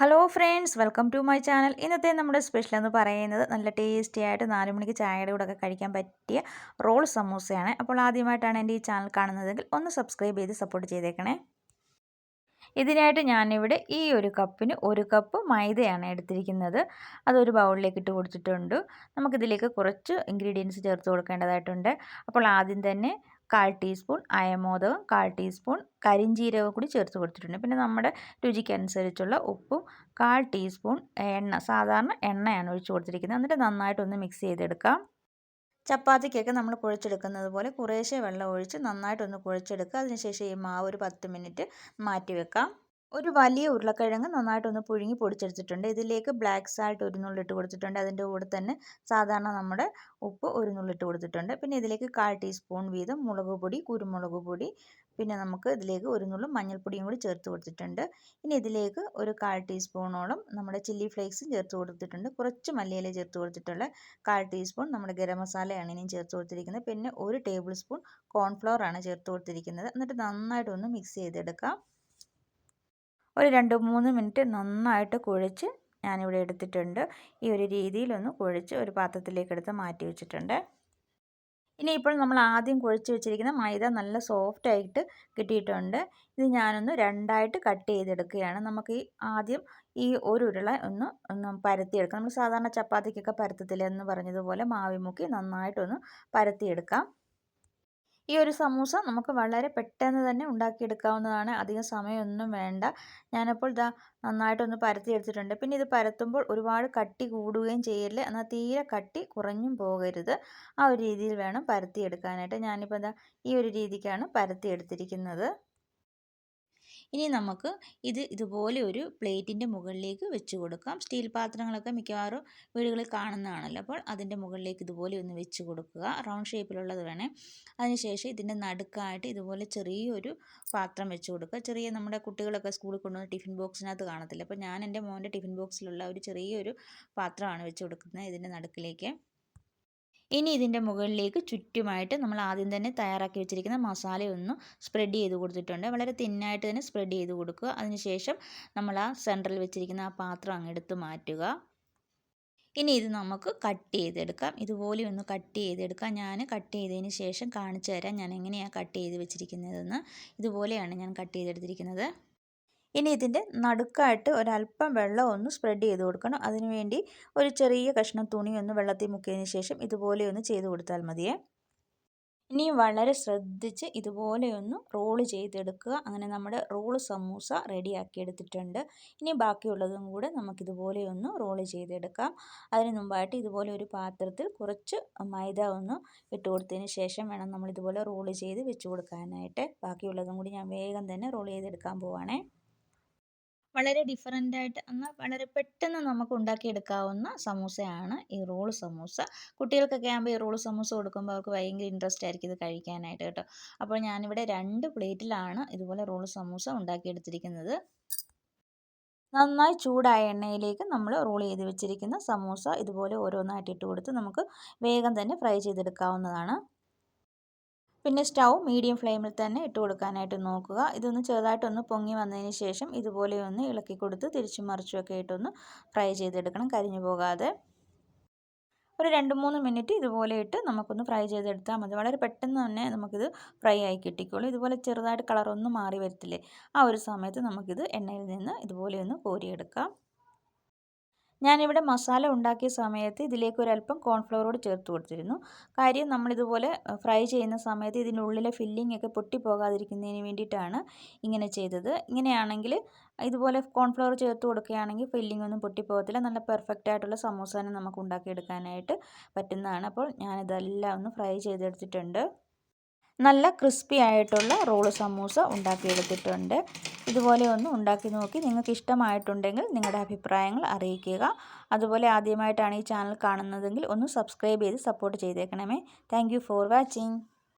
Hello friends welcome to my channel ഇന്നത്തെ നമ്മുടെ special എന്ന് പറയുന്നത് നല്ല ടേസ്റ്റി ആയിട്ട് നാല് മണിക്ക് ചായയുടെ കൂടെ ഒക്കെ കഴിക്കാൻ പറ്റിയ റോൾ സമൂസയാണ്. അപ്പോൾ ആദ്യമായിട്ടാണ് എന്റെ ഈ ചാനൽ കാണുന്നതെങ്കിൽ ഒന്ന് സബ്സ്ക്രൈബ് ചെയ്ത് സപ്പോർട്ട് ചെയ്തേക്കണേ. ഇതിനായിട്ട് ഞാനിവിടെ ഈ ഒരു കപ്പിന് ഒരു കപ്പ് മൈദയാണ് എടുത്തിരിക്കുന്നത്. അതൊരു ബൗളിലേക്ക് ഇട്ട് കൊടുത്തിട്ടുണ്ട്. നമുക്കിതിലേക്ക് കുറച്ച് ഇൻഗ്രീഡിയൻസ് ചേർത്ത് കൊടുക്കേണ്ടതായിട്ടുണ്ട്. അപ്പോൾ ആദ്യം തന്നെ കാൽ ടീസ്പൂൺ അയമോദകം കാൽ ടീസ്പൂൺ കരിഞ്ജീരകം കൂടി ചേർത്ത് കൊടുത്തിട്ടുണ്ട്. പിന്നെ നമ്മുടെ രുചിക്കനുസരിച്ചുള്ള ഉപ്പും കാൽ ടീസ്പൂൺ എണ്ണ സാധാരണ എണ്ണയാണ് ഒഴിച്ച് കൊടുത്തിരിക്കുന്നത്. എന്നിട്ട് നന്നായിട്ടൊന്ന് മിക്സ് ചെയ്തെടുക്കാം. ചപ്പാത്തിക്കൊക്കെ നമ്മൾ കുഴച്ചെടുക്കുന്നത് പോലെ കുറേശ്ശെ വെള്ളം ഒഴിച്ച് നന്നായിട്ടൊന്ന് കുഴച്ചെടുക്കുക. അതിനുശേഷം ഈ മാവ് ഒരു പത്ത് മിനിറ്റ് മാറ്റി വെക്കാം ഒരു വലിയ ഉരുളക്കിഴങ്ങ് നന്നായിട്ടൊന്ന് പുഴുങ്ങി പൊടിച്ചെടുത്തിട്ടുണ്ട്. ഇതിലേക്ക് ബ്ലാക്ക് സാൾട്ട് ഒരു നുള്ളിട്ട് കൊടുത്തിട്ടുണ്ട്. അതിന്റെ കൂടെ തന്നെ സാധാരണ നമ്മുടെ ഉപ്പ് ഒരു നുള്ളിട്ട് കൊടുത്തിട്ടുണ്ട്. പിന്നെ ഇതിലേക്ക് കാൽ ടീസ്പൂൺ വീതം മുളക് പൊടി കുരുമുളക് പൊടി പിന്നെ നമുക്ക് ഇതിലേക്ക് ഒരു നുള്ളു മഞ്ഞൾപ്പൊടിയും കൂടി ചേർത്ത് കൊടുത്തിട്ടുണ്ട്. ഇനി ഇതിലേക്ക് ഒരു കാൽ ടീസ്പൂണോളം നമ്മുടെ ചില്ലി ഫ്ലേക്സും ചേർത്ത് കൊടുത്തിട്ടുണ്ട്. കുറച്ച് മല്ലിയില ചേർത്ത് കൊടുത്തിട്ടുള്ള കാൽ ടീസ്പൂൺ നമ്മുടെ ഗരം മസാലയാണ് ഇനിയും ചേർത്ത് കൊടുത്തിരിക്കുന്നത്. പിന്നെ ഒരു ടേബിൾ സ്പൂൺ കോൺഫ്ലവർ ആണ് ചേർത്ത് കൊടുത്തിരിക്കുന്നത്. എന്നിട്ട് നന്നായിട്ടൊന്ന് മിക്സ് ചെയ്തെടുക്കാം. ഒരു രണ്ട് മൂന്ന് മിനിറ്റ് നന്നായിട്ട് കുഴച്ച് ഞാനിവിടെ എടുത്തിട്ടുണ്ട്. ഈ ഒരു രീതിയിലൊന്ന് കുഴച്ച് ഒരു പാത്രത്തിലേക്ക് എടുത്ത് മാറ്റി വെച്ചിട്ടുണ്ട്. ഇനി ഇപ്പോൾ നമ്മൾ ആദ്യം കുഴച്ച് വെച്ചിരിക്കുന്ന മൈദ നല്ല സോഫ്റ്റായിട്ട് കിട്ടിയിട്ടുണ്ട്. ഇത് ഞാനൊന്ന് രണ്ടായിട്ട് കട്ട് ചെയ്തെടുക്കുകയാണ്. നമുക്ക് ഈ ആദ്യം ഈ ഒരു ഉരുള ഒന്ന് ഒന്ന് പരത്തിയെടുക്കാം. നമ്മൾ സാധാരണ ചപ്പാത്തിക്കൊക്കെ പരത്തത്തില്ല എന്ന് പറഞ്ഞതുപോലെ മാവിമുക്കി നന്നായിട്ടൊന്ന് പരത്തിയെടുക്കാം. ഈ ഒരു സമൂസ നമുക്ക് വളരെ പെട്ടെന്ന് തന്നെ ഉണ്ടാക്കിയെടുക്കാവുന്നതാണ്. അധികം സമയമൊന്നും വേണ്ട. ഞാനപ്പോൾ ഇതാ നന്നായിട്ടൊന്ന് പരത്തി എടുത്തിട്ടുണ്ട് പിന്നെ ഇത് പരത്തുമ്പോൾ ഒരുപാട് കട്ടി കൂടുകയും ചെയ്യില്ല? എന്നാൽ തീരെ കട്ടി കുറഞ്ഞും പോകരുത്. ആ ഒരു രീതിയിൽ വേണം പരത്തിയെടുക്കാനായിട്ട്. ഞാനിപ്പോൾ ഇതാ ഈ ഒരു രീതിക്കാണ് പരത്തി എടുത്തിരിക്കുന്നത് ഇനി നമുക്ക് ഇത് ഇതുപോലെ ഒരു പ്ലേറ്റിന്റെ മുകളിലേക്ക് വെച്ച് കൊടുക്കാം. സ്റ്റീൽ പാത്രങ്ങളൊക്കെ മിക്കവാറും വീടുകളിൽ കാണുന്നതാണല്ലോ. അപ്പോൾ അതിന്റെ മുകളിലേക്ക് ഇതുപോലെ ഒന്ന് വെച്ച് കൊടുക്കുക. റൗണ്ട് ഷേപ്പിലുള്ളത് വേണേ. അതിനുശേഷം ഇതിന്റെ നടുക്കായിട്ട് ഇതുപോലെ ചെറിയൊരു പാത്രം വെച്ച് കൊടുക്കുക. ചെറിയ നമ്മുടെ കുട്ടികളൊക്കെ സ്കൂളിൽ കൊണ്ടുവന്ന ടിഫിൻ ബോക്സിനകത്ത് കാണത്തില്ല? അപ്പോൾ ഞാൻ എന്റെ മോന്റെ ടിഫിൻ ബോക്സിലുള്ള ഒരു ചെറിയൊരു പാത്രമാണ് വെച്ച് കൊടുക്കുന്നത് ഇതിന്റെ നടുക്കിലേക്ക്. ഇനി ഇതിന്റെ മുകളിലേക്ക് ചുറ്റുമായിട്ട് നമ്മൾ ആദ്യം തന്നെ തയ്യാറാക്കി വെച്ചിരിക്കുന്ന മസാലയൊന്ന് സ്പ്രെഡ് ചെയ്ത് കൊടുത്തിട്ടുണ്ട്. വളരെ തിന്നായിട്ട് തന്നെ സ്പ്രെഡ് ചെയ്ത് കൊടുക്കുക. അതിനുശേഷം നമ്മൾ ആ സെന്ററിൽ വെച്ചിരിക്കുന്ന ആ പാത്രം അങ്ങ് എടുത്ത് മാറ്റുക. ഇനി ഇത് നമുക്ക് കട്ട് ചെയ്തെടുക്കാം. ഇതുപോലെ ഒന്ന് കട്ട് ചെയ്തെടുക്കാം. ഞാൻ കട്ട് ചെയ്തതിന് ശേഷം കാണിച്ചു തരാം ഞാൻ എങ്ങനെയാണ് കട്ട് ചെയ്ത് വെച്ചിരിക്കുന്നതെന്ന്. ഇതുപോലെയാണ് ഞാൻ കട്ട് ചെയ്തെടുത്തിരിക്കുന്നത്. ഇനി ഇതിന്റെ നടുക്കായിട്ട് ഒരല്പം വെള്ളം ഒന്ന് സ്പ്രെഡ് ചെയ്ത് കൊടുക്കണം. അതിനുവേണ്ടി ഒരു ചെറിയ കഷ്ണം തുണി ഒന്ന് വെള്ളത്തിൽ മുക്കിയതിന് ശേഷം ഇതുപോലെ ഒന്ന് ചെയ്ത് കൊടുത്താൽ മതിയേ. ഇനി വളരെ ശ്രദ്ധിച്ച് ഇതുപോലെയൊന്ന് റോൾ ചെയ്തെടുക്കുക. അങ്ങനെ നമ്മുടെ റോൾ സമൂസ റെഡിയാക്കി എടുത്തിട്ടുണ്ട്. ഇനി ബാക്കിയുള്ളതും കൂടെ നമുക്കിതുപോലെ ഒന്ന് റോൾ ചെയ്തെടുക്കാം. അതിന് മുമ്പായിട്ട് ഇതുപോലെ ഒരു പാത്രത്തിൽ കുറച്ച് മൈദ ഒന്ന് ഇട്ട് കൊടുത്തതിന് ശേഷം വേണം നമ്മളിതുപോലെ റോൾ ചെയ്ത് വെച്ച് കൊടുക്കാനായിട്ട്. ബാക്കിയുള്ളതും കൂടി ഞാൻ വേഗം തന്നെ റോൾ ചെയ്തെടുക്കാൻ പോവാണേ. വളരെ ഡിഫറെന്റ് ആയിട്ട് എന്നാൽ വളരെ പെട്ടെന്ന് നമുക്ക് ഉണ്ടാക്കിയെടുക്കാവുന്ന സമൂസയാണ് ഈ റോൾ സമൂസ. കുട്ടികൾക്കൊക്കെ ആകുമ്പോൾ ഈ റോൾ സമൂസ കൊടുക്കുമ്പോൾ അവർക്ക് ഭയങ്കര ഇൻട്രസ്റ്റ് ആയിരിക്കും ഇത് കഴിക്കാനായിട്ട് കേട്ടോ. അപ്പോൾ ഞാനിവിടെ രണ്ട് പ്ലേറ്റിലാണ് ഇതുപോലെ റോൾ സമൂസ ഉണ്ടാക്കിയെടുത്തിരിക്കുന്നത്. നന്നായി ചൂടായ എണ്ണയിലേക്ക് നമ്മൾ റോൾ ചെയ്ത് വെച്ചിരിക്കുന്ന സമൂസ ഇതുപോലെ ഓരോന്നായിട്ട് ഇട്ട് കൊടുത്ത് നമുക്ക് വേഗം തന്നെ ഫ്രൈ ചെയ്തെടുക്കാവുന്നതാണ്. പിന്നെ സ്റ്റൗ മീഡിയം ഫ്ലെയിമിൽ തന്നെ ഇട്ട് കൊടുക്കാനായിട്ട് നോക്കുക. ഇതൊന്ന് ചെറുതായിട്ടൊന്ന് പൊങ്ങി വന്നതിന് ശേഷം ഇതുപോലെ ഒന്ന് ഇളക്കി കൊടുത്ത് തിരിച്ചും മറിച്ചുമൊക്കെ ഇട്ടൊന്ന് ഫ്രൈ ചെയ്തെടുക്കണം കരിഞ്ഞു പോകാതെ. ഒരു രണ്ട് മൂന്ന് മിനിറ്റ് ഇതുപോലെ ഇട്ട് നമുക്കൊന്ന് ഫ്രൈ ചെയ്തെടുത്താൽ മതി. വളരെ പെട്ടെന്ന് തന്നെ നമുക്കിത് ഫ്രൈ ആയി കിട്ടിക്കോളും. ഇതുപോലെ ചെറുതായിട്ട് കളറൊന്നും മാറി വരത്തില്ലേ? ആ ഒരു സമയത്ത് നമുക്കിത് എണ്ണയിൽ നിന്ന് ഇതുപോലെ ഒന്ന് കോരിയെടുക്കാം. ഞാനിവിടെ മസാല ഉണ്ടാക്കിയ സമയത്ത് ഇതിലേക്ക് ഒരല്പം കോൺഫ്ലവറോട് ചേർത്ത് കൊടുത്തിരുന്നു. കാര്യം നമ്മളിതുപോലെ ഫ്രൈ ചെയ്യുന്ന സമയത്ത് ഇതിന്റെ ഇതിനുള്ളിലെ ഫില്ലിംഗ് ഒക്കെ പൊട്ടിപ്പോകാതിരിക്കുന്നതിന് വേണ്ടിയിട്ടാണ് ഇങ്ങനെ ചെയ്തത്. ഇങ്ങനെയാണെങ്കിൽ ഇതുപോലെ കോൺഫ്ലവർ ചേർത്ത് കൊടുക്കുകയാണെങ്കിൽ ഫില്ലിംഗ് ഒന്നും പൊട്ടിപ്പോകത്തില്ല. നല്ല പെർഫെക്റ്റ് ആയിട്ടുള്ള സമൂസ നമുക്ക് ഉണ്ടാക്കിയെടുക്കാനായിട്ട് പറ്റുന്നതാണ്. അപ്പോൾ ഞാനിതെല്ലാം ഒന്ന് ഫ്രൈ ചെയ്തെടുത്തിട്ടുണ്ട്. നല്ല ക്രിസ്പി ആയിട്ടുള്ള റോൾ സമൂസ ഉണ്ടാക്കിയെടുത്തിട്ടുണ്ട്. ഇതുപോലെ ഒന്ന് ഉണ്ടാക്കി നോക്കി. നിങ്ങൾക്ക് ഇഷ്ടമായിട്ടുണ്ടെങ്കിൽ നിങ്ങളുടെ അഭിപ്രായങ്ങൾ അറിയിക്കുക. അതുപോലെ ആദ്യമായിട്ടാണ് ഈ ചാനൽ കാണുന്നതെങ്കിൽ ഒന്ന് സബ്സ്ക്രൈബ് ചെയ്ത് സപ്പോർട്ട് ചെയ്തേക്കണമേ. Thank for watching.